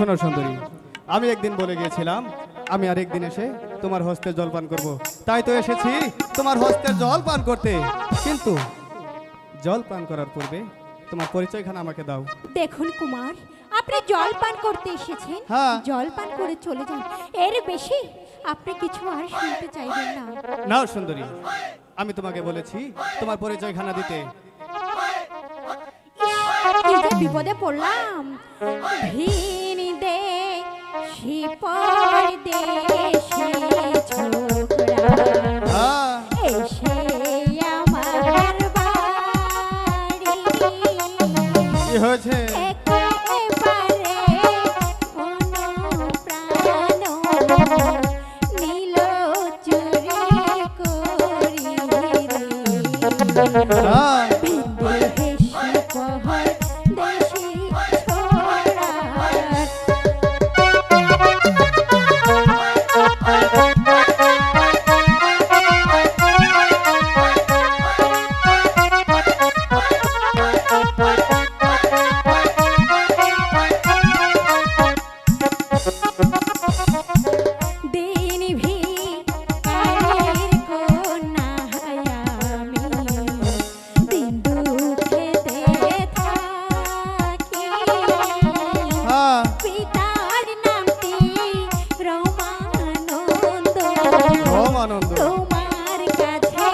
শোনো সুন্দরী আমি একদিন বলে গিয়েছিলাম আমি আর একদিন এসে তোমার হস্তে জল পান করব। তাই তো এসেছি তোমার হস্তে জল পান করতে। কিন্তু জল পান করার পূর্বে তোমার পরিচয়খানা আমাকে দাও। দেখুন কুমার আপনি জল পান করতে এসেছেন। হ্যাঁ। জল পান করে চলে যান। এর বেশি আপনি কিছু আর শুনতে চাইবেন না। নাও সুন্দরী আমি তোমাকে বলেছি তোমার পরিচয়খানা দিতে। কি যে বিপদে পড়লাম ভিন দে শিপর দেশে আনন্দ। তোমার কাছে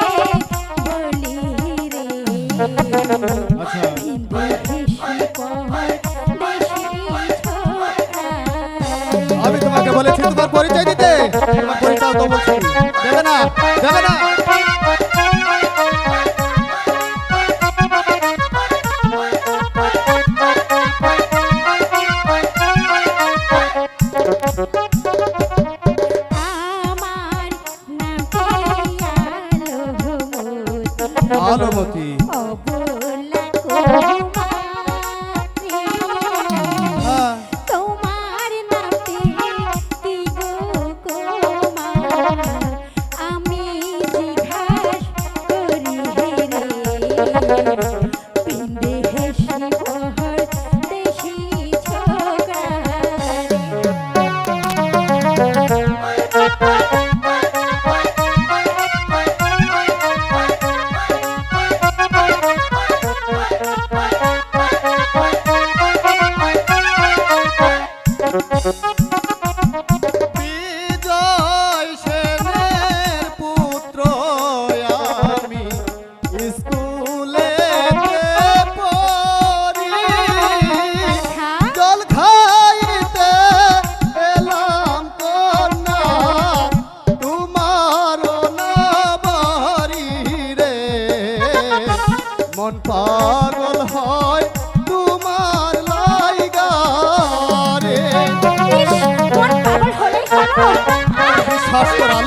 বলি রে আচ্ছা। আমি তোমাকে বলেছি তোমার পরিচয় দিতে। তোমার পরিচয় তো বলছি। পাগল হয় তোমার লাইগা রে পাগল হলে। আহ,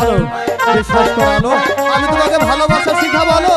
আলো বিশ্বাস করো আমি তোমাকে ভালোবাসা শিখাবো আলো।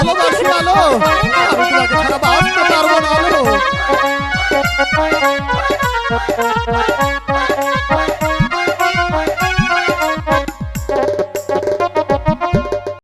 ভালোবাসি আলো